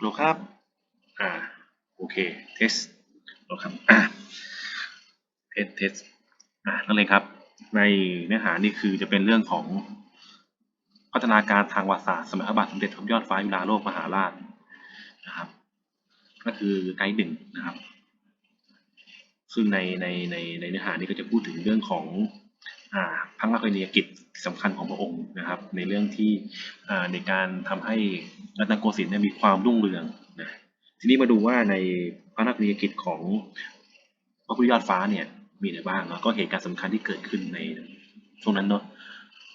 โหลครับ อ่า โอเค เทสโหลครับ อ่า เทส เทส อ่านั่นเลยครับ ในเนื้อหานี่คือจะเป็นเรื่องของพัฒนาการทางวาสารสมัยพระบาทสมเด็จพระยอดฟ้าจุฬาโลกมหาราชนะครับ ก็คือไกด์หนึ่งนะครับ ซึ่งในในในในเนื้อหานี้ก็จะพูดถึงเรื่องของ พระราชกรณียกิจสำคัญของพระองค์นะครับ ในเรื่องที่ในการทำให้รัตนโกสินทร์มีความรุ่งเรืองนะทีนี้มาดูว่าในพระราชกรณียกิจของพระพุทธยอดฟ้าเนี่ยมีอะไรบ้างแล้วก็เหตุการณ์สำคัญที่เกิดขึ้นในช่วงนั้นเนาะ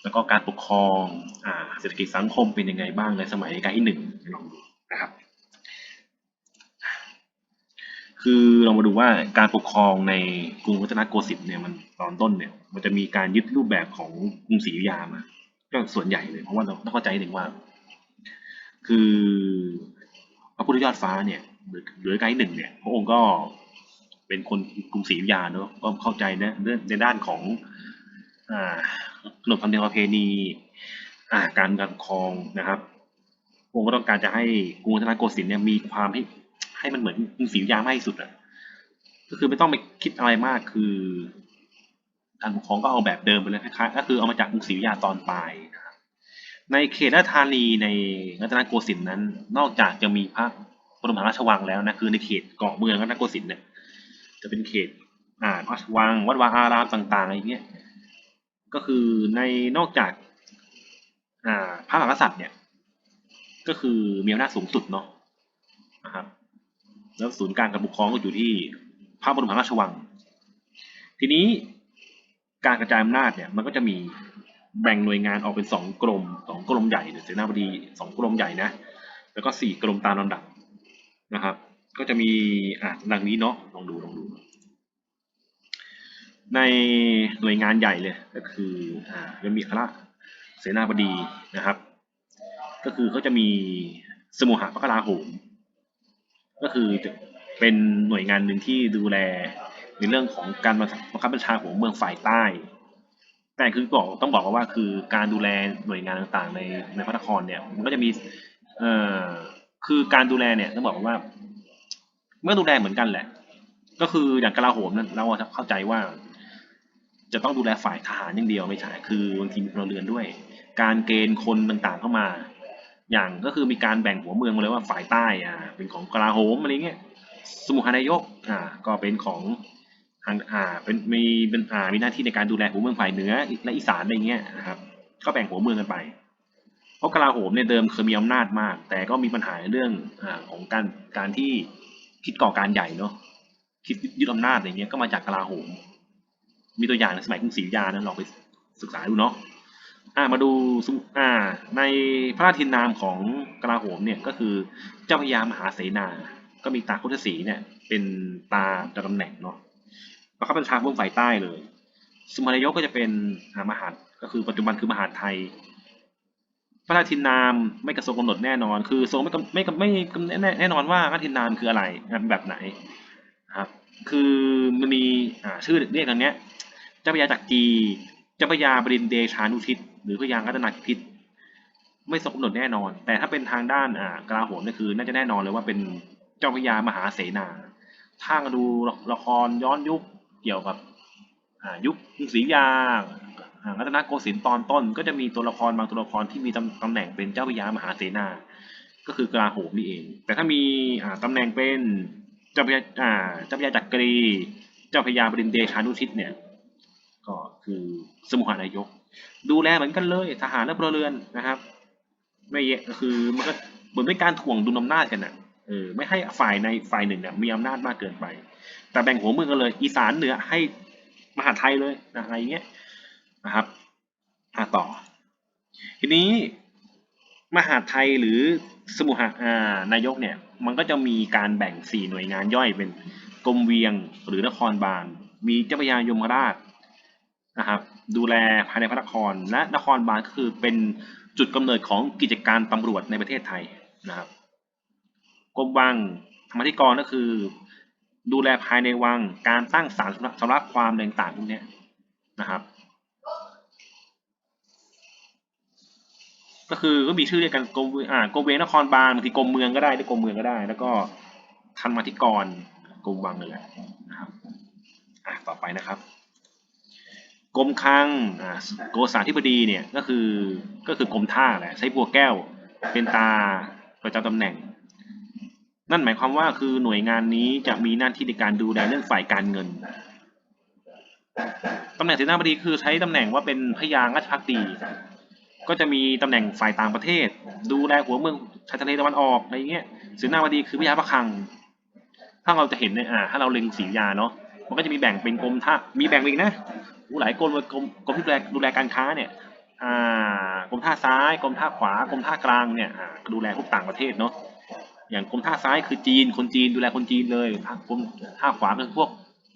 แล้วก็การปกครองอเศรษฐกิจสังคมเป็นยังไงบ้างในสมัยรัชกาลที่หนึ่งลองดูนะครับ คือเรามาดูว่าการปกครองในกรุงรัตนโกสินทร์เนี่ยมันตอนต้นเนี่ย มันจะมีการยึดรูปแบบของกรุงศรีอยุธยามาก็ส่วนใหญ่เลยเพราะว่าเราต้องเข้าใจหนึ่งว่า คือพระพุทธยอดฟ้าเนี่ยหรือไกด์หนึ่งเนี่ยพระองค์ก็เป็นคนกรุงศรีอยุธยาเนอะก็เข้าใจนะในในด้านของอ่าขนบธรรมเนียมประเพณีอ่าการการปกครองนะครับพระองค์ก็ต้องการจะให้กรุงรัตนโกสินทร์เนี่ยมีความให้ ให้มันเหมือนกรุงศรีอยุธยามากที่สุดอะก็คือไม่ต้องไปคิดอะไรมากคือการปกครองก็เอาแบบเดิมไปเลยคล้ายๆก็คือเอามาจากกรุงศรีอยุธยาตอนปลายนะครับในเขตราชธานีในรัตนโกสินทร์นั้น นอกจากจะมีพระบรมราชวังแล้วนะคือในเขตเกาะเมืองรัตนโกสินทร์เนี่ยจะเป็นเขตอ่าพระราชวังวัดวาอารามต่างๆอะไรเงี้ยก็คือในนอกจากอ่าพระมหากษัตริย์เนี่ย ก็คือมีอำนาจสูงสุดเนาะนะครับ แล้วศูนย์กลางการปกครองก็อยู่ที่พระบรมมหาราชวัง ทีนี้การกระจายอำนาจเนี่ยมันก็จะมีแบ่งหน่วยงานออกเป็นสองกรมสองกรมใหญ่เสนาบดีสองกรมใหญ่นะแล้วก็สี่กรมตามลำดับนะครับ ก็จะมีอะดังนี้เนาะลองดูลองดู ในหน่วยงานใหญ่เลยก็คืออ่าจะมีคณะเสนาบดีนะครับ ก็คือเขาจะมีสมุหพระกลาโหม ก็คือจะเป็นหน่วยงานหนึ่งที่ดูแลในเรื่องของการบังคับบัญชาของเมืองฝ่ายใต้ แต่คือบอกต้องบอกว่าคือการดูแลหน่วยงานต่างๆ ในในพระนครเนี่ยมันก็จะมีเอ่อคือการดูแลเนี่ยต้องบอกว่าเมื่อดูแลเหมือนกันแหละ ก็คืออย่างกลาโหมนั้นเราเข้าใจว่า จะต้องดูแลฝ่ายทหารอย่างเดียวไม่ใช่คือบางทีมีพลเรือนด้วย การเกณฑ์คนต่างๆเข้ามา อย่างก็คือมีการแบ่งหัวเมืองมาเลยว่าฝ่ายใต้อ่าเป็นของกลาโหมอะไรเงี้ยสมุหานายกอ่าก็เป็นของทางอ่าเป็นมีเป็นอ่ามีหน้าที่ในการดูแลหัวเมืองฝ่ายเหนือและอีสานอะไรเงี้ยนะครับก็แบ่งหัวเมืองกันไปเพราะกลาโหมเนี่ยเดิมเคยมีอำนาจมาก แต่ก็มีปัญหาเรื่องอ่าของการการที่คิดก่อการใหญ่เนาะคิดยึดอำนาจอะไรเงี้ยก็มาจากกลาโหม มีตัวอย่างในสมัยกรุงศรีอยุธยานะลองไปศึกษาดูเนาะ อ่ามาดูอ่าในพระราชทินนามของกลาโหมเนี่ยก็คือเจ้าพระยามหาเสนา ก็มีตาโคตสีเนี่ยเป็นตาประจำตำแหน่งเนาะประคับบัญชาเมืองฝ่ายใต้เลย สมานยกก็จะเป็นอ่ามหาดก็คือปัจจุบันคือมหาดไทย พระราชทินนามไม่กระทรงกำหนดแน่นอน คือทรงไม่ไม่ไม่แน่แน่นอนว่าพระราชทินนามคืออะไรแบบไหนนะครับคือมันมีอ่าชื่อเรียกกันเนี้ยเจ้าพระยาจักรีเจ้าพระยาบรินเดชานุทิศ หรือพระยารัตนาพิพิธไม่ทรงกำหนดแน่นอน แต่ถ้าเป็นทางด้านอ่ากลาโหมนี่คือ น่าจะแน่นอนเลยว่าเป็นเจ้าพระยามหาเสนาถ้าดูละครย้อนยุคเกี่ยวกับอ่ายุคกรุงศรีอยาอารัตนโกสินทร์ตอนต้น ก็จะมีตัวละครบางตัวละครที่มีตำตำแหน่งเป็นเจ้าพระยามหาเสนา ก็คือกลาโหมนี่เอง แต่ถ้ามีอ่าตำแหน่งเป็นเจ้าพระยาอ่าเจ้าพระยาจักรี เจ้าพระยาบรินเดชานุทิศเนี่ย ก็คือสมุหานายก ดูแลเหมือนกันเลยทหารและพลเรือนนะครับ ไม่แยก็คือมันก็เหมือนเป็นการถ่วงดุลอำนาจกันนะเออไม่ให้ฝ่ายในฝ่ายหนึ่งเนี่ยมีอำนาจมากเกินไป แต่แบ่งหัวเมืองกันเลย อีสานเหนือให้มหาไทยเลยนะอะไรเงี้ยนะครับอ่าต่อ ทีนี้มหาไทยหรือสมุหาอ่านายกเนี่ย มันก็จะมีการแบ่งสี่หน่วยงานย่อยเป็นกรมเวียงหรือนครบาล มีเจ้าพระยายมราชนะครับ ดูแลภายในพระนคร และนครบาลก็คือเป็นจุดกำเนิดของกิจการตำรวจในประเทศไทยนะครับกรมวังธรรมธิกรก็คือ ดูแลภายในวังการตั้งศาลสำรับความต่างๆพวกนี้นะครับ ก็คือก็มีชื่อเรียกกันกรมอ่ากรมเวนครบาลบางทีกรมเมืองก็ได้หรือกรมเมืองก็ได้ แล้วก็ทันมธิกรกรมวังนี่แหละนะครับอะต่อไปนะครับ กรมคลังอ่าโกษาธิบดีเนี่ยก็คือก็คือกรมท่าแหละใช้บัวแก้วเป็นตาประจำตำแหน่ง นั่นหมายความว่าคือหน่วยงานนี้จะมีหน้าที่ในการดูแลเรื่องฝ่ายการเงินตำแหน่งเสนาบดีคือใช้ตำแหน่งว่าเป็นพยางราชพักดี ก็จะมีตำแหน่งฝ่ายต่างประเทศ ดูแลหัวเมืองชายทะเลตะวันออกอะไรเงี้ยเสนาบดีคือพยาพระคัง ถ้าเราจะเห็นเนี่ยอ่าถ้าเราเล็งสียาเนาะ มันก็จะมีแบ่งเป็นกรมท่ามีแบ่งอีกนะอู้หลายกรมกรมกรมที่ดูแลดูแลการค้าเนี่ยอ่ากรมท่าซ้ายกรมท่าขวากรมท่ากลางเนี่ยดูแลพวกต่างประเทศเนาะอย่างกรมท่าซ้ายคือจีนคนจีนดูแลคนจีนเลยกรมท่าขวาคือพวก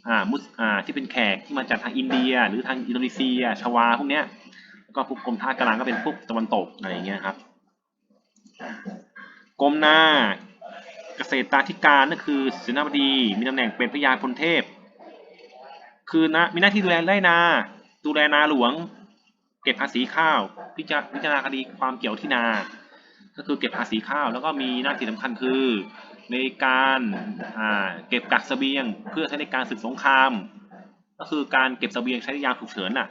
อ่ามุสอ่าที่เป็นแขกที่มาจากทางอินเดีย หรือทางอินโดนีเซีย ชวาพวกเนี้ยแล้วก็พวกกรมท่ากลางก็เป็นพวกตะวันตกอะไรอย่างเงี้ยครับกรมนาเกษตราธิการนั่นคือเสนาบดีมีตำแหน่งเป็นพระยาพลเทพ คือนะมีหน้าที่ดูแลไร่นา ดูแลนาหลวง เก็บภาษีข้าวพิจารพิจารณาคดีความเกี่ยวที่นา ก็คือเก็บภาษีข้าว แล้วก็มีหน้าที่สำคัญคือ ในการเก็บกักเสบียง เพื่อใช้ในการศึกสงคราม ก็คือการเก็บเสบียงใช้ในยามฉุกเฉินน่ะ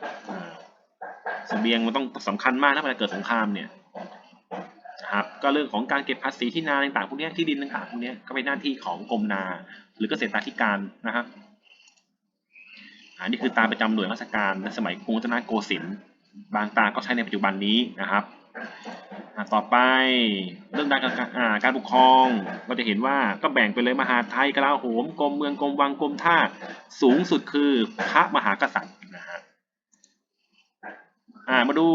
เสบียงมันต้องสำคัญมากถ้าเวลาเกิดสงครามเนี่ยนะครับก็เรื่องของการเก็บภาษีที่นาต่างๆพวกนี้ที่ดินต่างๆพวกนี้ก็เป็นหน้าที่ของกรมนา หรือเกษตรธิการนะครับ อันนี้คือตาประจำหน่วยราชการในสมัยกรุงรัตนโกสินทร์บางตาก็ใช้ในปัจจุบันนี้นะครับต่อไปเรื่องการการปกครองเราจะเห็นว่าก็แบ่งไปเลยมหาไทยกลาโหมกรมเมืองกรมวังกรมท่าสูงสุดคือพระมหากษัตริย์นะฮะมาดู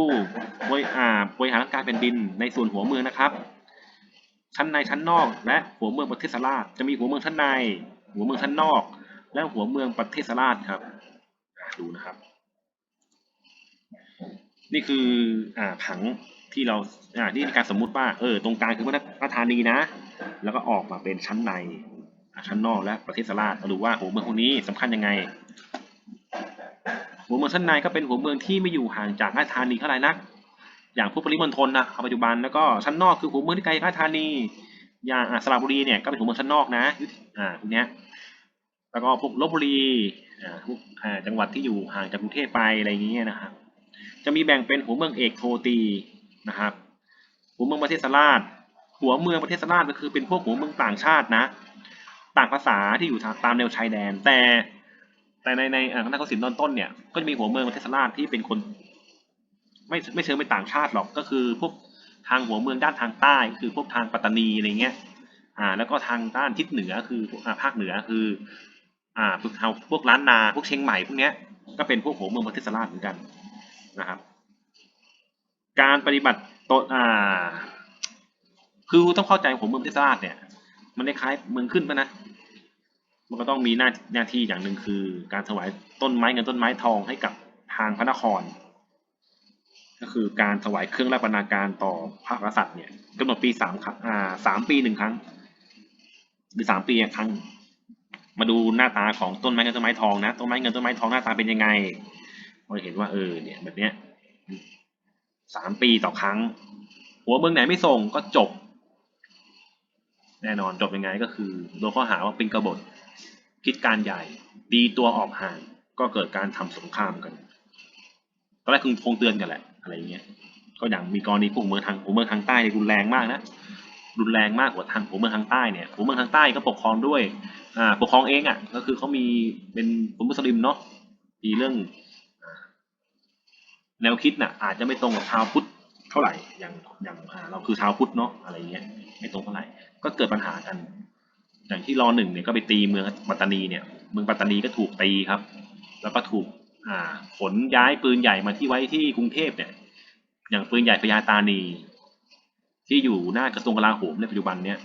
บริอ่าบริหารราชการแผ่นดินในส่วนหัวเมืองนะครับ ชั้นในชั้นนอก และหัวเมืองประเทศราจะมีหัวเมืองชั้นใน หัวเมืองชั้นนอก และหัวเมืองประเทศราครับ ดูนะครับ นี่คืออ่าผังที่เราอ่าที่การสมมุติว่าเออตรงกลางคือพระธานีนะ แล้วก็ออกมาเป็นชั้นในชั้นนอกและประเทศสราชมาดูว่าหัวเมืองพวกนี้สำคัญยังไง หัวเมืองชั้นในก็เป็นหัวเมืองที่ไม่อยู่ห่างจากราชธานีเท่าไหร่นัก อย่างพวกปริมณฑลนะปัจจุบันแล้วก็ชั้นนอกคือหัวเมืองที่ไกลราชธานี อย่างสระบุรีเนี่ยก็เป็นหัวเมืองชั้นนอกนะอ่าพวกเนี้ยแล้วก็พวกลบบุรี อ่าพวกจังหวัดที่อยู่ห่างจากกรุงเทพไปอะไรอย่างเงี้ยนะครับ จะมีแบ่งเป็นหัวเมืองเอกโทตีนะครับ หัวเมืองประเทศสราชหัวเมืองประเทศสราชก็คือเป็นพวกหัวเมืองต่างชาตินะ ต่างภาษาที่อยู่ตามแนวชายแดน แต่แต่ในในคณะกสินตอนต้นเนี่ยก็จะมีหัวเมืองประเทศสราชที่เป็นคน ไม่ไม่เชิงเป็นต่างชาติหรอกก็คือพวกทางหัวเมืองด้านทางใต้ คือพวกทางปัตตานีอะไรเงี้ยอ่าแล้วก็ทางด้านทิศเหนือคืออ่าภาคเหนือคือ อ่าพวกเาพวกล้านนาพวกเชียงใหม่พวกเนี้ยก็เป็นพวกหัวเมืองประเทศสราชเหมือนกันนะครับ การปฏิบัติตนอ่าคือต้องเข้าใจหัวเมืองประเทศสราชเนี่ยมันคล้ายเมืองขึ้นปะนะมันก็ต้องมีหน้าหน้าที่อย่างหนึ่งคือ การถวายต้นไม้เงินต้นไม้ทองให้กับทางพระนคร ก็คือการถวายเครื่องราชบรรณาการต่อพระกษัตริย์เนี่ยกำหนดปีสามครั้งอ่าสามปีหนึ่งครั้ง หรือสามปีครั้ง มาดูหน้าตาของต้นไม้เงินต้นไม้ทองนะต้นไม้เงินต้นไม้ทองหน้าตาเป็นยังไงเราเห็นว่าเออเนี่ยแบบเนี้ยสามปีต่อครั้ง หัวเมืองไหนไม่ส่งก็จบ แน่นอนจบยังไงก็คือโดนข้อหาว่าเป็นกบฏคิดการใหญ่ตีตัวออกห่างก็เกิดการทำสงครามกันตอนแรกคงคงเตือนกันแหละอะไรเงี้ยก็อย่างมีกรณีพวกเมืองทางหัวเมืองทางใต้รุนแรงมากนะ รุนแรงมากกว่าทางหัวเมืองทางใต้เนี่ยหัวเมืองทางใต้ก็ปกครองด้วยอ่าปกครองเองอะก็คือเขามีเป็นคนมุสลิมเนาะมีเรื่องแนวคิดน่ะอาจจะไม่ตรงกับชาวพุทธเท่าไหร่อย่างอย่างเราคือชาวพุทธเนาะอะไรเงี้ยไม่ตรงเท่าไหร่ก็เกิดปัญหากัน อย่างที่รอหนึ่งเนี่ยก็ไปตีเมืองปัตตานีเนี่ยเมืองปัตตานีก็ถูกตีครับ แล้วก็ถูกอ่าขนย้ายปืนใหญ่มาที่ไว้ที่กรุงเทพเนี่ย อย่างปืนใหญ่พญาตานี ที่อยู่หน้ากระทรวงกลาโหมในปัจจุบันเนี่ย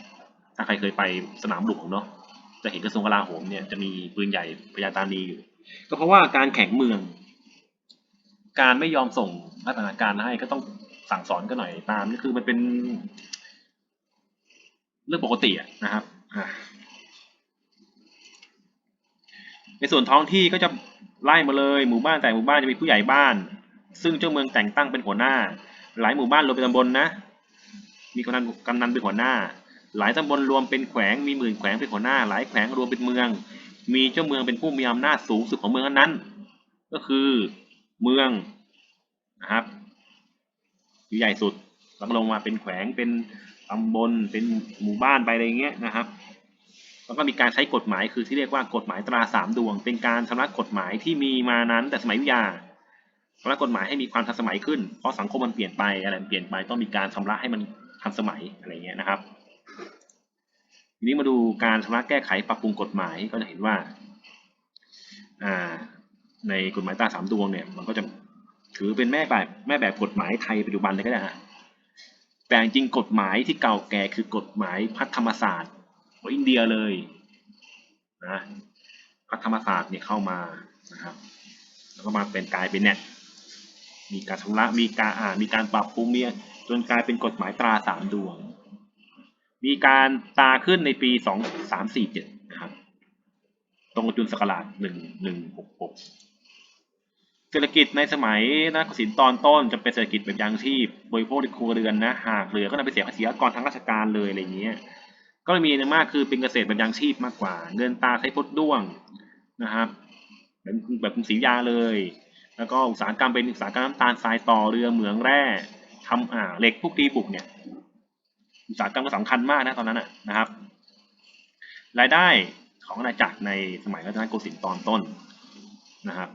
ถ้าใครเคยไปสนามหลวงเนาะจะเห็นกระทรวงกลาโหมเนี่ยจะมีปืนใหญ่พญาตานีอยู่ ก็เพราะว่าการแข่งเมือง การไม่ยอมส่งมาตรการให้ก็ต้องสั่งสอนกันหน่อยตามนี่คือมันเป็น เรื่องปกติอะนะครับอะในส่วนท้องที่ก็จะไล่มาเลยหมู่บ้านแต่หมู่บ้านจะมีผู้ใหญ่บ้าน ซึ่งเจ้าเมืองแต่งตั้งเป็นหัวหน้า หลายหมู่บ้านรวมเป็นตำบลนะ มีกำนันกำนันเป็นหัวหน้า หลายตำบลรวมเป็นแขวง มีหมื่นแขวงเป็นหัวหน้า หลายแขวงรวมเป็นเมือง มีเจ้าเมืองเป็นผู้มีอำนาจสูงสุดของเมืองนั้น ก็คือเมืองนะครับใหญ่สุดแล้วก็ลงมาเป็นแขวง เป็นตำบล เป็นหมู่บ้านไปอะไรเงี้ยนะครับ แล้วก็มีการใช้กฎหมายคือที่เรียกว่ากฎหมายตราสามดวง เป็นการชำระกฎหมายที่มีมานั้น แต่สมัยวิทยาชำระกฎหมายให้มีความทันสมัยขึ้น เพราะสังคมมันเปลี่ยนไปอะไรเปลี่ยนไปต้องมีการชำระให้มัน ทันสมัยอะไรเงี้ยนะครับทีนี้มาดูการชำระแก้ไขปรับปรุงกฎหมายก็จะเห็นว่าในกฎหมายตราสามดวงเนี่ยมันก็จะถือเป็นแม่แบบแม่แบบกฎหมายไทยปัจจุบันเลยก็ได้ฮะแต่จริงๆกฎหมายที่เก่าแก่คือกฎหมายพัฒธรรมศาสตร์ของอินเดียเลยนะพัฒธรรมศาสตร์เนี่ยเข้ามานะครับ แล้วก็มาเป็นกลายเป็นเนี่ยมีการชำระมีการอ่ามีการปรับปรุงมี จนกลายเป็นกฎหมายตราสามดวง มีการตราขึ้นในปีสองสามสี่เจ็ดนะครับ ตรงกับจุลศักราชหนึ่งหนึ่งหกหกเศรษฐกิจในสมัยนักสินตอนต้นจะเป็นเศรษฐกิจแบบยังชีพบริโภคในครัวเรือนนะ หากเหลือก็นำไปเสียภาษีอากรทางราชการเลยอะไรเงี้ย ก็มีในมากคือเป็นเกษตรแบบยังชีพมากกว่า เงินตาใช้พดด้วงนะครับแบบแบบกรุงศรียาเลย แล้วก็อุตสาหกรรมเป็นอุตสาหกรรมน้ำตาลทรายต่อเรือเหมืองแร่ ทำอ่าเหล็กพวกตีบุกเนี่ยอุตสาหกรรมก็สำคัญมากนะตอนนั้นนะครับ รายได้ของอาณาจักรในสมัยรัตนโกสินทร์ตอนต้นนะครับ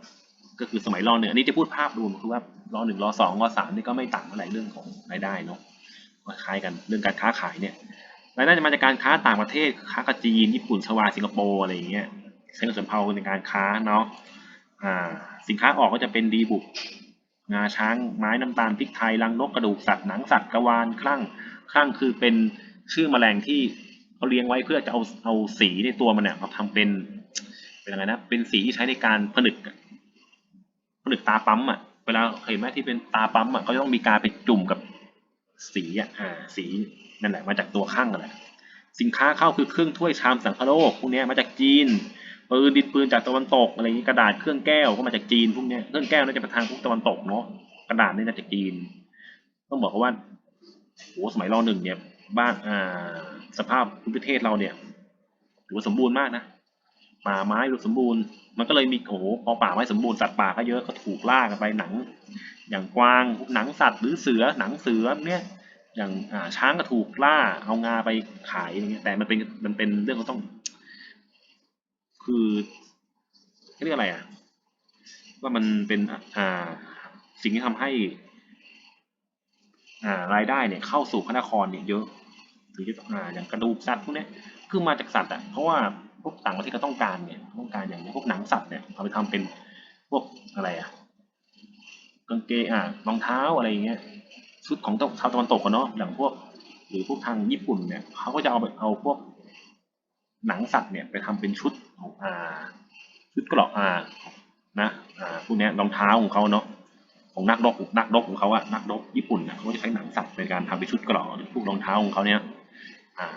ก็คือสมัยรอหนึ่งอันนี้จะพูดภาพรวมคือว่ารอหนึ่งรอสองรอสามนี่ก็ไม่ต่างเท่าไรเรื่องของรายได้เนาะคล้ายกันเรื่องการค้าขายเนี่ยรายได้จะมาจากการค้าต่างประเทศค้ากับจีนญี่ปุ่นสวาสิงคโปร์อะไรอย่างเงี้ยใช้เงินสำเภาในการค้าเนาะสินค้าออกก็จะเป็นดีบุก งาช้าง ไม้น้ำตาลพริกไทยรังนกกระดูกสัตว์หนังสัตว์กระวานคลั่งคลั่งคือเป็นชื่อแมลงที่เขาเลี้ยงไว้เพื่อจะเอาเอาสีในตัวมันเนี่ยมาทำเป็นเป็นอะไรนะเป็นสีที่ใช้ในการผนึกผนึกตาปั๊มอะเวลาเห็นไหมที่เป็นตาปั๊มอะก็ต้องมีการไปจุ่มกับสีอะอ่าสีนั่นแหละมาจากตัวข้างนั่นแหละสินค้าเข้าคือเครื่องถ้วยชามสังคโลกพวกนี้มาจากจีน ปืนดินปืนจากตะวันตกอะไรอย่างนี้กระดาษเครื่องแก้วก็มาจากจีนพวกนี้เครื่องแก้วน่าจะไปทางพวกตะวันตกเนาะกระดาษนี่น่าจะจีน ต้องบอกว่าโหสมัยรอหนึ่งเนี่ย บ้านอ่าสภาพประเทศเราเนี่ยถือว่าสมบูรณ์มากนะป่าไม้ดูสมบูรณ์ มันก็เลยมีโอ้โหพอป่าไม้สมบูรณ์สัตว์ป่าก็เยอะก็ถูกล่ากันไปหนัง อย่างกวางหนังสัตว์หรือเสือหนังเสือเนี่ยอย่างอ่าช้างก็ถูกล่าเอางาไปขายอย่างเงี้ยแต่มันเป็นมันเป็นเรื่องก็ต้อง คือเรียกอะไรอะว่ามันเป็นอ่าสิ่งที่ทำให้อ่ารายได้เนี่ยเข้าสู่พระนครเนี่ยเยอะหรือจะอ่าอย่างกระดูกสัตว์พวกเนี้ยคือมาจากสัตว์อะเพราะว่าพวกต่างประเทศก็ต้องการเนี่ยต้องการอย่างพวกหนังสัตว์เนี่ยเอาไปทำเป็นพวกอะไรอะกางเกงอ่ารองเท้าอะไรอย่างเงี้ยชุดของชาวตะวันตกกันเนาะอย่างพวก หรือพวกทางญี่ปุ่นเนี่ยเขาก็จะเอาเอาพวกหนังสัตว์เนี่ยไปทำเป็นชุด องอ่าชุดเกราะอ่านะอ่าพวกนี้รองเท้าของเขาเนาะของนักรบนักรบของเขาอะนักรบญี่ปุ่นนะเขาจะใช้หนังสัตว์ในการทำเป็นชุดเกราะหรือพวกรองเท้าของเขาเนี่ยอ่า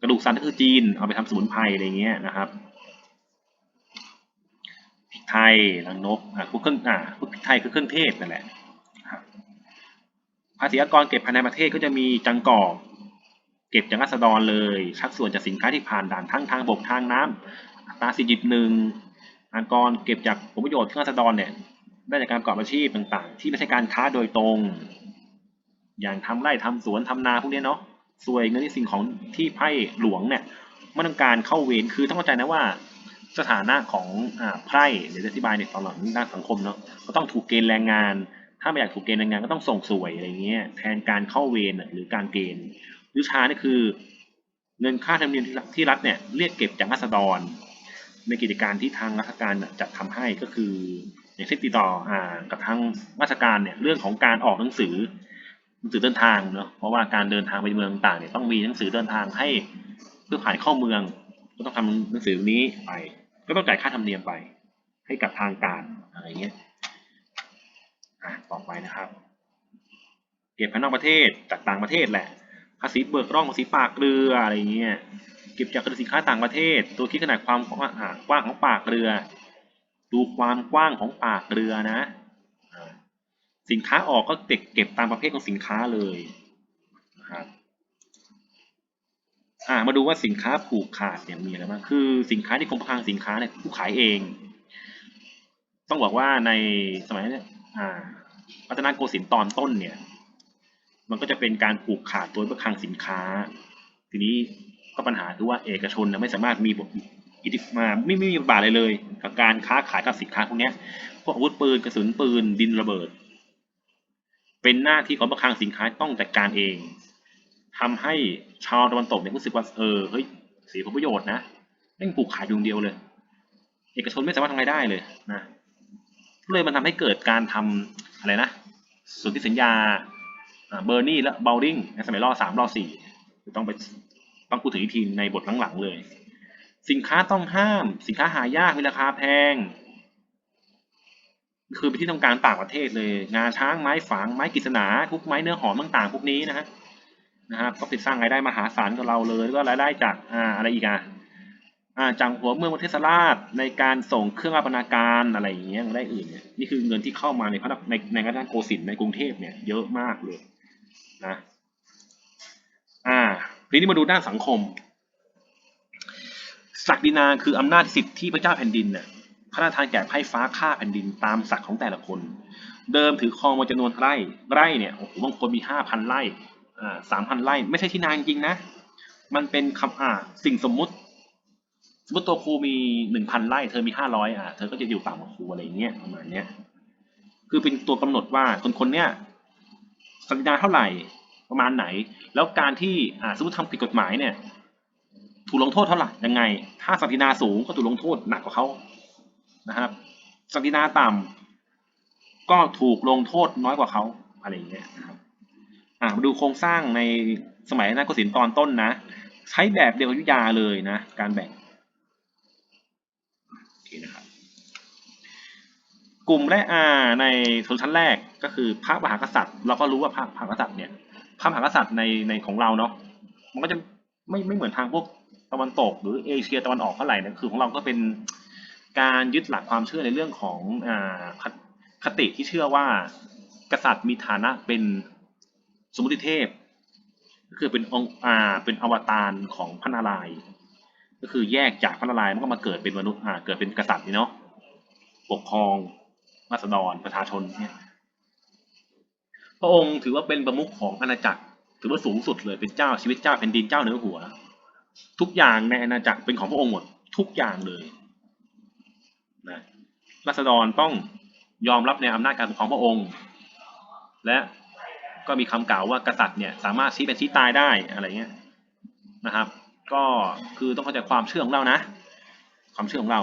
กระดูกสัตว์ก็คือจีนเอาไปทำสมุนไพรอะไรเงี้ยนะครับพริกไทยรังนกอ่าพวกเครื่องอ่าพวกพริกไทยคือเครื่องเทศนั่นแหละภาษีอากรเก็บภายในประเทศก็จะมีจังกอกเก็บจากรัษฎรเลย ชักส่วนจากสินค้าที่ผ่านด่านทั้งทางบกทางน้ำอั ตราสิจิตหนึ่งอากรเก็บจากผลประโยชน์ที่รัษฎรเนี่ยได้จากการประกอบอาชีพต่าง ๆ ที่ไม่ใช่การค้าโดยตรง อย่างทำไร่ทำสวนทำนาพวกนี้เนาะสวนเงินที่สิ่งของที่ไพ่หลวงเนี่ยไม่ต้องการเข้าเวรคือต้องเข้าใจนะว่าสถานะของอ่าไพร่เดี๋ยวจะอธิบายในตอนหลังด้านสังคมเนาะก็ต้องถูกเกณฑ์แรงงาน ถ้าไม่อยากถูกเกณฑ์แรงงานก็ต้องส่งสวยอะไรเงี้ยแทนการเข้าเวรหรือการเกณฑ์วิชานี่คือ เงินค่าธรรมเนียมที่รัฐเนี่ยเรียกเก็บจากรัษฎร ในกิจการที่ทางราชการจัดทำให้ก็คือ อย่างเช่นติดต่ออกับทางราชการเนี่ยเรื่องของการออกหนังสือหนังสือเดินทางเนาะเพราะว่าการเดินทางไปเมืองต่างเนี่ยต้องมีหนังสือเดินทางให้เพื่อผ่านเข้าเมือง ก็ต้องทำหนังสือนี้ไป ก็ต้องจ่ายค่าธรรมเนียมไป ให้กับทางการอะไรเงี้ยอะต่อไปนะครับ เก็บภายนอกประเทศจากต่างประเทศแหละภาษีเบิกร่องภาษีปากเรืออะไรเงี้ย เก็บจากสินค้าต่างประเทศ ตัวคิดขนาดความกว้างของปากเรือ ดูความกว้างของปากเรือนะ สินค้าออกก็เก็บเก็บตามประเภทของสินค้าเลยนะครับอ่ามาดูว่าสินค้าผูกขาดเนี่ยมีอะไรบ้างคือสินค้าที่กรมคลังสินค้าเนี่ยผู้ขายเอง ต้องบอกว่าในสมัยนี้อ่ารัตนโกสินทร์ตอนต้นเนี่ย มันก็จะเป็นการผูกขาดตัวประคลังสินค้า ทีนี้ ก็ปัญหาคือว่าเอกชนไม่สามารถมีบทอิทธิมาไม่ไม่มีบทบาทอะไรเลย กับการค้าขายกับสินค้าพวกนี้พวกอาวุธปืนกระสุนปืนดินระเบิด เป็นหน้าที่ของประคังสินค้าต้องจัดการเองทำให้ชาวตะวันตกเนี่ยรู้สึกว่าเออเฮ้ยเสียผลประโยชน์นะแม่งปลูกขายดวงเดียวเลย เอกชนไม่สามารถทำอะไรได้เลยนะเลยมันทำให้เกิดการทำอะไรนะสนธิสัญญาเบอร์นี่และเบลลิงในสมัยรอสามรอสี่ต้องไป ต้องพูดถึงอีกทีในบทหลังๆเลย สินค้าต้องห้าม สินค้าหายากมีราคาแพง คือเป็นที่ต้องการต่างประเทศเลย งาช้างไม้ฝางไม้กฤษณาทุกไม้เนื้อหอมต่างๆพวกนี้นะฮะนะครับก็เป็นสร้างรายได้มหาศาลกับเราเลยแล้วก็รายได้จากอ่าอะไรอีกอะอ่าจากหัวเมืองประเทศราชในการส่งเครื่องราชบรรณาการอะไรอย่างเงี้ยรายได้อื่นเนี่ยนี่คือเงินที่เข้ามาในพระนครในในรัฐโกสินทร์ในกรุงเทพเนี่ยเยอะมากเลยนะ ทีนี้มาดูด้านสังคม ศักดินาคืออำนาจสิทธิ์ที่พระเจ้าแผ่นดินเนี่ยพระราชทานแก่ไพร่ฟ้าข้าแผ่นดินตามศักดิ์ของแต่ละคน เดิมถือครองมาจำนวนไร่ ไร่เนี่ยโอ้โหบางคนมีห้าพันไร่อ่าสามพันไร่ ไม่ใช่ที่นานจริงนะ มันเป็นคำอ่าสิ่งสมมุติ สมมติตัวครูมีหนึ่งพันไร่ เธอมีห้าร้อยอะเธอก็จะอยู่ต่ำกว่าครูอะไรเงี้ยประมาณเนี้ยคือเป็นตัวกำหนดว่าคนคนเนี้ยสัญญาเท่าไหร่ ประมาณไหน แล้วการที่อาสมมติทำผิดกฎหมายเนี่ย ถูกลงโทษเท่าไหร่ยังไง ถ้าสัตินาสูงก็ถูกลงโทษหนักกว่าเขานะครับสัตินาต่ำก็ถูกลงโทษน้อยกว่าเขาอะไรอย่างเงี้ยนะครับอ่ามาดูโครงสร้างในสมัยนักกสินตอนต้นนะ ใช้แบบเดียวกับยุธยาเลยนะ การแบ่งโอเคนะครับกลุ่มแรกอ่าในชนชั้นแรกก็คือพระมหากษัตริย์ เราก็รู้ว่าพระมหากษัตริย์เนี่ย พระมหากษัตริย์ในในของเราเนาะมันก็จะไม่ไม่เหมือนทางพวกตะวันตก หรือเอเชียตะวันออกเท่าไหร่นะคือของเราก็เป็นการยึดหลักความเชื่อในเรื่องของอ่าคคติที่เชื่อว่ากษัตริย์มีฐานะเป็นสมมุติเทพ ก็คือเป็นองค์อ่าเป็นอวตารของพระนารายณ์ก็คือแยกจากพระนารายณ์มันก็มาเกิดเป็นมนุษย์อ่าเกิดเป็นกษัตริย์นี่เนาะปกครองราษฎรประชาชนเนี่ย พระองค์ถือว่าเป็นประมุขของอาณาจักร ถือว่าสูงสุดเลยเป็นเจ้าชีวิตเจ้าแผ่นดินเจ้าเหนือหัว ทุกอย่างในอาณาจักรเป็นของพระองค์หมดทุกอย่างเลยนะราษฎรต้องยอมรับในอำนาจการปกครองพระองค์ และก็มีคำกล่าวว่ากษัตริย์เนี่ยสามารถชี้เป็นชี้ตายได้อะไรเงี้ยนะครับ ก็คือต้องเข้าใจความเชื่อของเรานะ ความเชื่อของเรา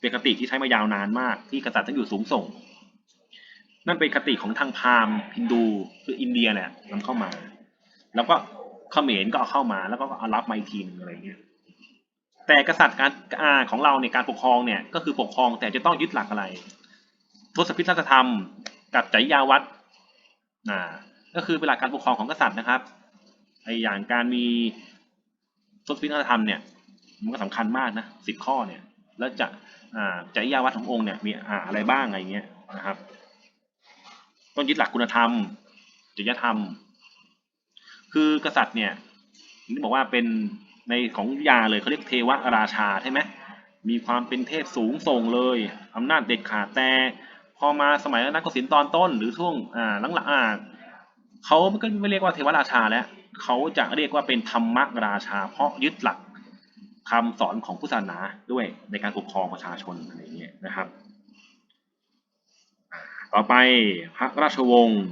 เป็นคติที่ใช้มายาวนานมาก ที่กษัตริย์ต้องอยู่สูงส่ง นั่นเป็นคติของทางพราหมณ์ฮินดูคืออินเดียแหละนำเข้ามา แล้วก็เขมรก็เอาเข้ามา แล้วก็เอารับมาอีกทีนึงอะไรเงี้ยแต่กษัตริย์การอาของเราเนี่ยการปกครองเนี่ยก็คือปกครองแต่จะต้องยึดหลักอะไร ทศพิธธรรม กับจริยาวัดอ่าก็คือเป็นหลักการปกครองของกษัตริย์นะครับไออย่างการมีทศพิธธรรมเนี่ยมันก็สำคัญมากนะสิบข้อเนี่ยแล้วจะจริยาวัดขององค์เนี่ยมีอะไรบ้างอะไรเงี้ยนะครับ ต้องยึดหลักคุณธรรมจริยธรรม คือกษัตริย์เนี่ยที่บอกว่าเป็นในของยาเลยเขาเรียกเทวราชาใช่ไหมมีความเป็นเทพสูงส่งเลยอำนาจเด็ดขาดแต่พอมาสมัยรัตนโกสินทร์ตอนต้น หรือช่วงอ่าหลังๆอ่าเขาก็ไม่เรียกว่าเทวราชาแล้วเขาจะเรียกว่าเป็นธรรมราชา เพราะยึดหลักคำสอนของพุทธศาสนาด้วยในการปกครองประชาชนอะไรอย่างเงี้ยนะครับ ต่อไปพระราชวงศ์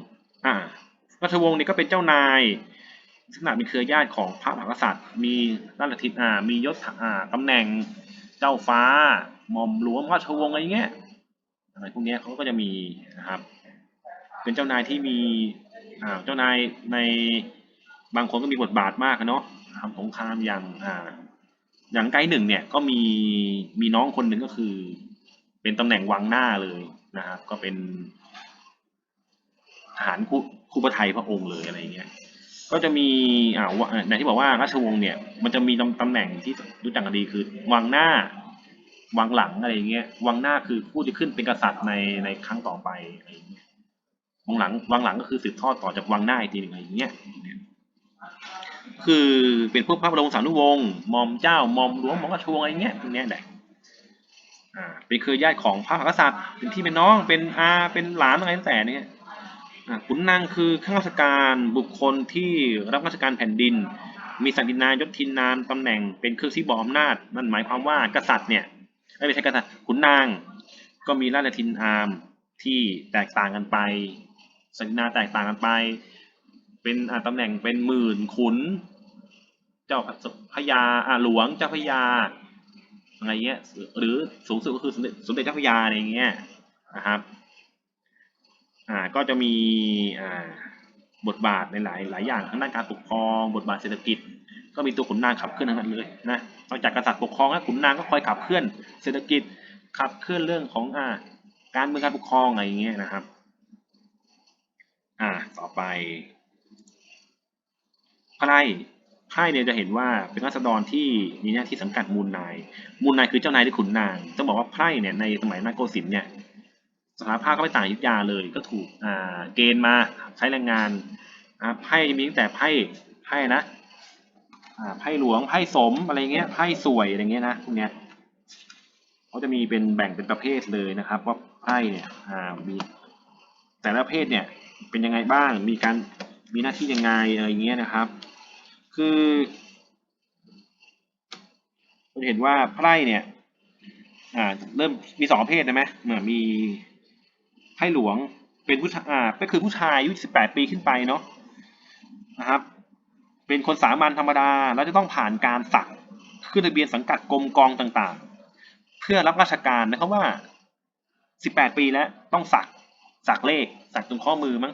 อ่าราชวงศ์นี่ก็เป็นเจ้านายลักษณะเป็นเครือญาติของพระมหากษัตริย์ มีราชทิศอ่ามียศอ่าตำแหน่งเจ้าฟ้าหม่อมหลวงราชวงศ์อะไรเงี้ยอะไรพวกนี้เขาก็จะมีนะครับ เป็นเจ้านายที่มีอ่าเจ้านายในบางคนก็มีบทบาทมากเนาะทำสงครามอย่างอ่าอย่างไกด์หนึ่งเนี่ยก็มีมีน้องคนหนึ่งก็คือ เป็นตำแหน่งวังหน้าเลย นะครับ ก็เป็นทหารคู่คู่ประไทยพระองค์เลยอะไรเงี้ย ก็จะมีอ่าว่าในที่บอกว่าราชวงศ์เนี่ย มันจะมีตำแหน่งที่รู้จักกันดีคือ วังหน้า วังหลังอะไรเงี้ย วังหน้าคือผู้จะขึ้นเป็นกษัตริย์ในในครั้งต่อไปอะไรเงี้ย วังหลัง วังหลังก็คือสืบทอดต่อจากวังหน้าอีกทีหนึ่งอะไรเงี้ย คือเป็นพวกพระบรมสานุวงศ์หมอมเจ้าหมอมหลวงหมอมราชวงศ์อะไรเงี้ยพวกนี้แหละ เป็นเครือญาติของพระมหากษัตริย์ เป็นพี่เป็นน้อง เป็นอาเป็นหลานอะไรตั้งแต่นี่ขุนนางคือข้าราชการบุคคลที่รับราชการแผ่นดิน มีศักดินายศทินนามตำแหน่งเป็นเครื่องชี้บอกอำนาจ นั่นหมายความว่ากษัตริย์เนี่ยไม่ใช่กษัตริย์ขุนนาง ก็มีราชทินอามที่แตกต่างกันไปศักดินาแตกต่างกันไป เป็นตำแหน่งเป็นหมื่นขุน เจ้าพระยาอาหลวงเจ้าพระยา อะไรเงี้ยหรือสูงสุดก็คือสมเด็จสมเด็จเจ้าพระยาอะไรเงี้ยนะครับอ่าก็จะมีอ่าบทบาทในหลายหลายอย่างทั้งด้านการปกครองบทบาทเศรษฐกิจ ก็มีตัวขุนนางขับเคลื่อนทั้งนั้นเลยนะนอกจากกษัตริย์ปกครองแล้วขุนนางก็คอยขับเคลื่อนเศรษฐกิจขับเคลื่อนเรื่องของอ่าการเมืองการปกครองอะไรอย่างเงี้ยนะครับอ่าต่อไปไพร่ไพร่เนี่ยจะเห็นว่าเป็นราษฎรที่มีหน้าที่สังกัดมูลนาย มูลนายคือเจ้านายหรือขุนนาง ต้องบอกว่าไพ่เนี่ยในสมัยนาโกสินเนี่ยสถาภาพก็ไม่ต่างยุทธยาเลย ก็ถูกอ่าเกณฑ์มาใช้แรงงานอ่าไพ่มีตั้งแต่ไพ่ไพ่นะอ่าไพ่หลวงไพ่สมอะไรเงี้ยไพ่สวยอะไรเงี้ยนะพวกเนี้ยเขาจะมีเป็นแบ่งเป็นประเภทเลยนะครับ ว่าไพ่เนี่ยอ่ามีแต่ละประเภทเนี่ยเป็นยังไงบ้างมีการมีหน้าที่ยังไงอะไรเงี้ยนะครับ คือเราเห็นว่าไพ่เนี่ย อ่า เริ่มมีสองประเภทนะไหมเหมือนมีไพ่หลวงเป็นผู้ชายอ่าก็คือผู้ชายอายุ18 ปีขึ้นไปเนาะนะครับ เป็นคนสามัญธรรมดาแล้วจะต้องผ่านการสักขึ้นทะเบียนสังกัดกรมกองต่างๆ เพื่อรับราชการนะครับว่า 18 ปีแล้วต้องสักสักเลขสักตรงข้อมือมั้ง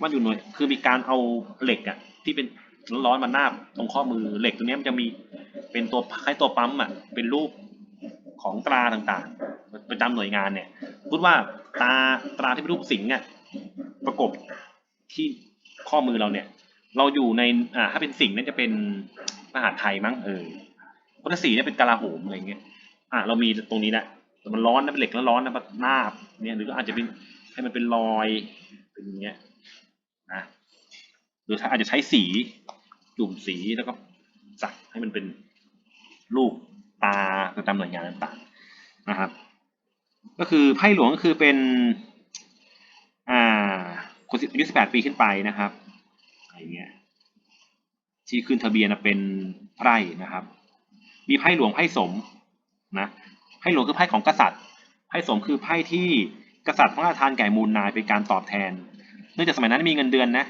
ว่าอยู่หน่วยคือมีการเอาเหล็กอะที่เป็น ร้อนๆมานาบตรงข้อมือเหล็กตรงเนี้มันจะมีเป็นตัวคล้ายตัวปั๊มอะเป็นรูปของตราต่างๆประจำหน่วยงานเนี่ยพูดว่าตาตราที่เป็นรูปสิงห์อะประกบที่ข้อมือเราเนี่ย เราอยู่ในอ่าถ้าเป็นสิงห์เนี่ยจะเป็นมหาไทยมั้งเออพุทธศรีเนี่ยเป็นกาลาโหมอะไรเงี้ยอ่าเรามีตรงนี้นะแต่มันร้อนนะเป็นเหล็กแล้วร้อนนะมันหน้าบเนี่ยหรือก็อาจจะเป็นให้มันเป็นรอยเป็นอย่างเงี้ยนะหรือถ้าอาจจะใช้สี จุ่มสีแล้วก็สักให้มันเป็นรูปตาประจำหน่วยงานต่างๆนะครับ ก็คือไพ่หลวงก็คือเป็นอ่าคนอายุ18ปีขึ้นไปนะครับอะไรเงี้ยที่ขึ้นทะเบียนเป็นไพร่นะครับ มีไพ่หลวงไพ่สมนะไพ่หลวงคือไพ่ของกษัตริย์ไพ่สมคือไพ่ที่กษัตริย์พระราชทานแก่มูลนายเป็นการตอบแทน เนื่องจากสมัยนั้นมีเงินเดือนนะ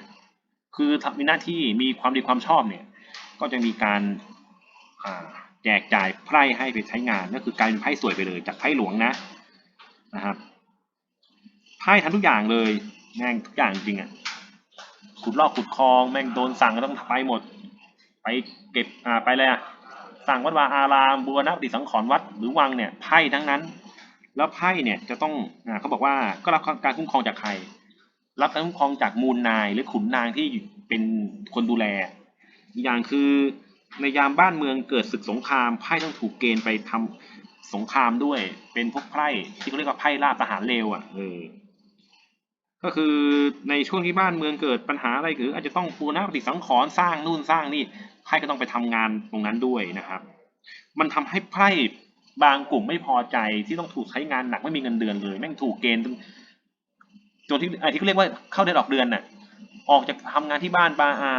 คือมีหน้าที่มีความดีความชอบเนี่ย ก็จะมีการแจกจ่ายไพ่ให้ไปใช้งานก็คือกลายเป็นไพ่สวยไปเลย จากไพ่หลวงนะนะครับไพ่ทำทุกอย่างเลยแม่งทุกอย่างจริงอะขุดลอกขุดคลองแม่งโดนสั่งก็ต้องไปหมด ไปเก็บอ่าไปเลยอะสั่งวัดวาอารามบูรณะปฏิสังขรณ์วัดหรือวังเนี่ยไพ่ทั้งนั้น แล้วไพ่เนี่ยจะต้องอ่าเขาบอกว่าก็รับการคุ้มครองจากใคร รับการคุ้มครองจากมูลนาย หรือขุนนางที่เป็นคนดูแล อีกอย่างคือในยามบ้านเมืองเกิดศึกสงครามไพ่ต้องถูกเกณฑ์ไปทำสงครามด้วย เป็นพวกไพ่ที่เขาเรียกว่าไพ่ล่าทหารเลวอะเออก็คือในช่วงที่บ้านเมืองเกิดปัญหาอะไรหรืออาจจะต้องปูนาปฏิสังขรณ์สร้างนู่นสร้างนี่ไพ่ก็ต้องไปทำงานตรงนั้นด้วยนะครับ มันทำให้ไพ่บางกลุ่มไม่พอใจที่ต้องถูกใช้งานหนักไม่มีเงินเดือนเลย แม่งถูกเกณฑ์ จนที่ไอที่เขาเรียกว่าเข้าเดือนออกเดือนน่ะออกจากทำงานที่บ้านบาอา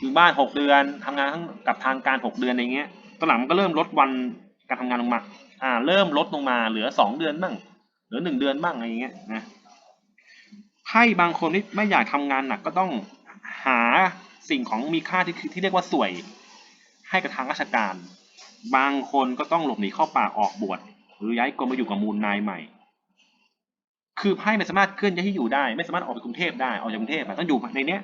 อยู่บ้านหกเดือนทำงานทั้งกับทางการหกเดือนอะไรเงี้ยตอนหลังมันก็เริ่มลดวันการทำงานลงมา อ่า เริ่มลดลงมาเหลือสองเดือนบ้างเหลือหนึ่งเดือนบ้างอะไรเงี้ยนะไพ่บางคนที่ไม่อยากทำงานหนักก็ต้องหาสิ่งของมีค่าที่ที่เรียกว่าสวย ให้กับทางราชการ บางคนก็ต้องหลบหนีเข้าป่าออกบวชหรือย้ายกรมมาอยู่กับมูลนายใหม่ คือไพ่ไม่สามารถเคลื่อนย้ายที่อยู่ได้ ไม่สามารถออกไปกรุงเทพได้ออกจากกรุงเทพต้องอยู่ในเนี้ย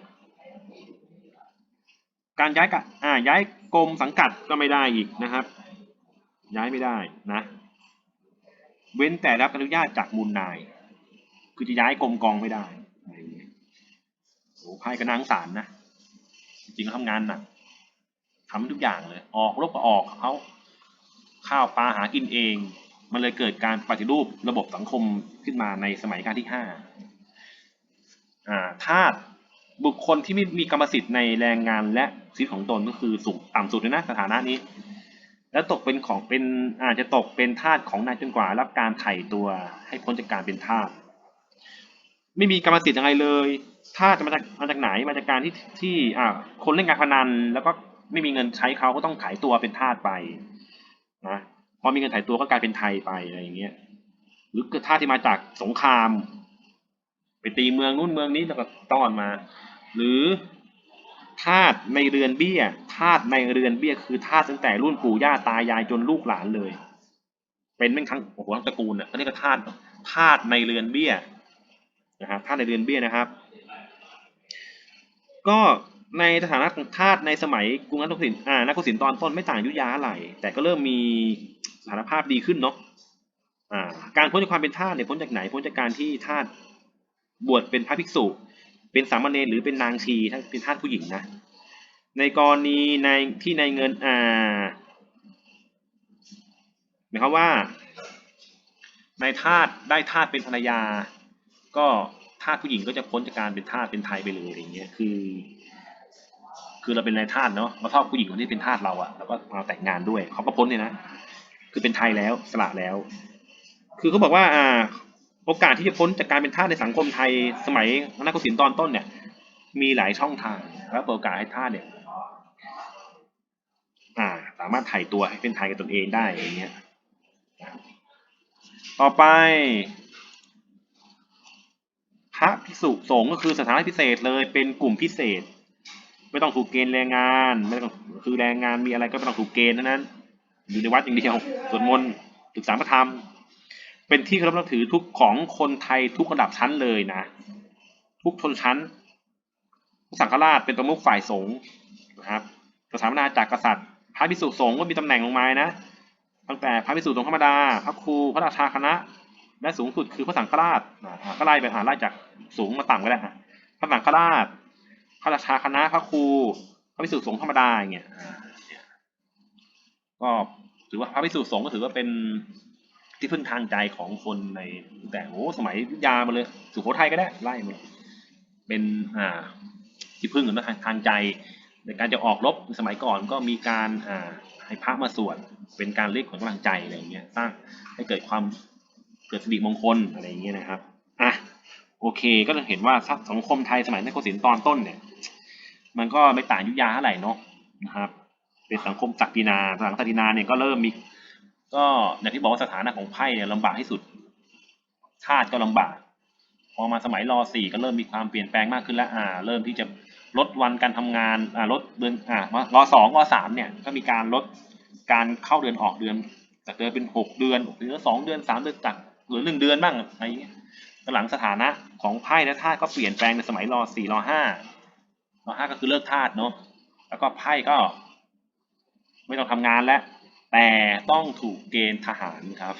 การย้ายกะอ่าย้ายกรมสังกัดก็ไม่ได้อีกนะครับ ย้ายไม่ได้นะ เว้นแต่รับอนุญาตจากมูลนาย คือจะย้ายกรมกองไม่ได้ไรอย่างเงี้ยโอ้ไพ่ก็นางสารนะจริงๆเขาทำงานหนักทำทุกอย่างเลย ออกรบก็ออกเขาข้าวปลาหากินเอง มันเลยเกิดการปฏิรูประบบสังคมขึ้นมาในสมัยการที่ห้าทาสบุคคลที่ไม่มีกรรมสิทธิ์ในแรงงานและสิทธิของตนก็คือสูงต่ำสุดเลยนะสถานะนี้ แล้วตกเป็นของเป็นอาจจะตกเป็นทาสของนายจนกว่า รับการไถ่ตัวให้พ้นจากการเป็นทาสไม่มีกรรมสิทธิ์อะไรเลยทาสจะมาจากมาจากไหนมาจากการที่ที่อ่าคนเล่นการพนัน แล้วก็ไม่มีเงินใช้เขาก็ต้องขายตัวเป็นทาสไปนะ พอมีเงินขายตัวก็กลายเป็นไทยไปอะไรอย่างเงี้ยหรือท่าที่มาจากสงคราม ไปตีเมืองนู้นเมืองนี้แล้วก็ต้อนมา หรือทาสในเรือนเบี้ยทาสในเรือนเบี้ยคือทาสตั้งแต่รุ่นปู่ย่าตายายจนลูกหลานเลย เป็นแม่งทั้งโอ้โหทั้งตระกูลอะก็เรียกว่าทาสทาสในเรือนเบี้ยนะครับทาสในเรือนเบี้ยนะครับ ก็ ในสถานะของทาสในสมัยกรุงรัตนโกสินทร์อ่านักโกสินทร์ตอนต้นไม่ต่างยุยาอะไร แต่ก็เริ่มมีสถานภาพดีขึ้นเนาะอ่าการพ้นจากความเป็นทาสเนี่ยพ้นจากไหนพ้นจากการที่ทาสบวชเป็นพระภิกษุ เป็นสามเณรหรือเป็นนางชีถ้าเป็นทาสผู้หญิงนะ ในกรณีในที่ในเงินอ่าหมายความว่า ในทาสได้ทาสเป็นภรรยา ก็ทาสผู้หญิงก็จะพ้นจากการเป็นทาสเป็นไทยไปเลยอย่างเงี้ยคือ คือเราเป็นนายทาสเนาะเราชอบผู้หญิงคนที่เป็นทาสเราอะแล้วก็มาแต่งงานด้วยเขาก็พ้นเลยนะคือเป็นไทยแล้วสละแล้ว คือเขาบอกว่าอ่า โอกาสที่จะพ้นจากการเป็นทาสในสังคมไทยสมัยรัตนโกสินทร์ตอนต้นเนี่ย มีหลายช่องทางแล้วเปิดโอกาสให้ทาสเนี่ย อ่า สามารถถ่ายตัวให้เป็นไทยกับตนเองได้อย่างเงี้ยต่อไปพระภิกษุสงฆ์ก็คือสถานะพิเศษเลยเป็นกลุ่มพิเศษ ไม่ต้องถูกเกณฑ์แรงงาน ไม่ต้องคือแรงงานมีอะไรก็ไม่ต้องถูกเกณฑ์ทั้งนั้น อยู่ในวัดอย่างเดียวสวดมนต์ศึกษาพระธรรม เป็นที่เคารพนับถือทุกของคนไทยทุกระดับชั้นเลยนะ ทุกชนชั้นสังฆราชเป็นประมุขฝ่ายสงฆ์นะครับสถาปนาจากกษัตริย์ พระภิกษุสงฆ์ก็มีตำแหน่งลงมานะ ตั้งแต่พระภิกษุสงฆ์ธรรมดา พระครู พระราชาคณะ และสูงสุดคือพระสังฆราชก็ไล่ไปหาไล่จากสูงมาต่ำก็ได้ฮะพระสังฆราช พระราชาคณะพระครูพระภิกษุสงฆ์ธรรมดาอย่างเงี้ยอ่าเนี่ยก็ถือว่าพระภิกษุสงฆ์ก็ถือว่าเป็นที่พึ่งทางใจของคนในแต่โอ้สมัยอยุธยามาเลยสุโขทัยก็ได้ไล่มาเลยเป็นอ่าที่พึ่งของทางทางใจในการจะออกรบในสมัยก่อนก็มีการอ่าให้พระมาสวดเป็นการเรียกขวัญกำลังใจอะไรอย่างเงี้ยสร้างให้เกิดความเกิดสิริมงคลอะไรอย่างเงี้ยนะครับอะ โอเค ก็จะเห็นว่าสังคมไทยสมัยนักโกสินทร์ตอนต้นเนี่ย มันก็ไม่ต่างยุธยาเท่าไหร่เนาะนะครับ เป็นสังคมศักดินาหลังศักดินาเนี่ยก็เริ่มมี ก็อย่างที่บอกว่าสถานะของไพ่เนี่ยลำบากที่สุดชาติก็ลำบาก พอมาสมัยรอสี่ก็เริ่มมีความเปลี่ยนแปลงมากขึ้นแล้วอ่า เริ่มที่จะลดวันการทำงานอ่าลดเดือนอ่ารอสองรอสามเนี่ยก็มีการลดการเข้าเดือนออกเดือนจากเดือนเป็นหกเดือนหลือสองเดือนสามเดือนจากหลือหนึ่งเดือนบ้างอะไรอย่างเงี้ยหลังสถานะ ของไพ่และธาตุก็เปลี่ยนแปลงในสมัยรอสี่รอห้ารอห้าก็คือเลิกธาตุเนาะแล้วก็ไพ่ก็ ไม่ต้องทำงานแล้ว แต่ต้องถูกเกณฑ์ทหารครับ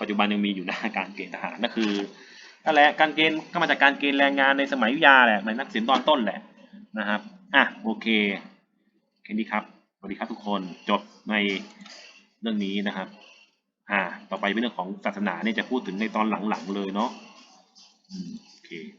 ปัจจุบันยังมีอยู่นะการเกณฑ์ทหารนั่นคือนั่นแหละการเกณฑ์ก็มาจากการเกณฑ์แรงงานในสมัยยุธยาแหละในนักศิลป์ตอนต้นแหละนะครับอะโอเคแค่นี้ครับสวัสดีครับทุกคนจบในเรื่องนี้นะครับ อ่า ต่อไปเป็นเรื่องของศาสนาเนี่ยจะพูดถึงในตอนหลังๆเลยเนาะ okay.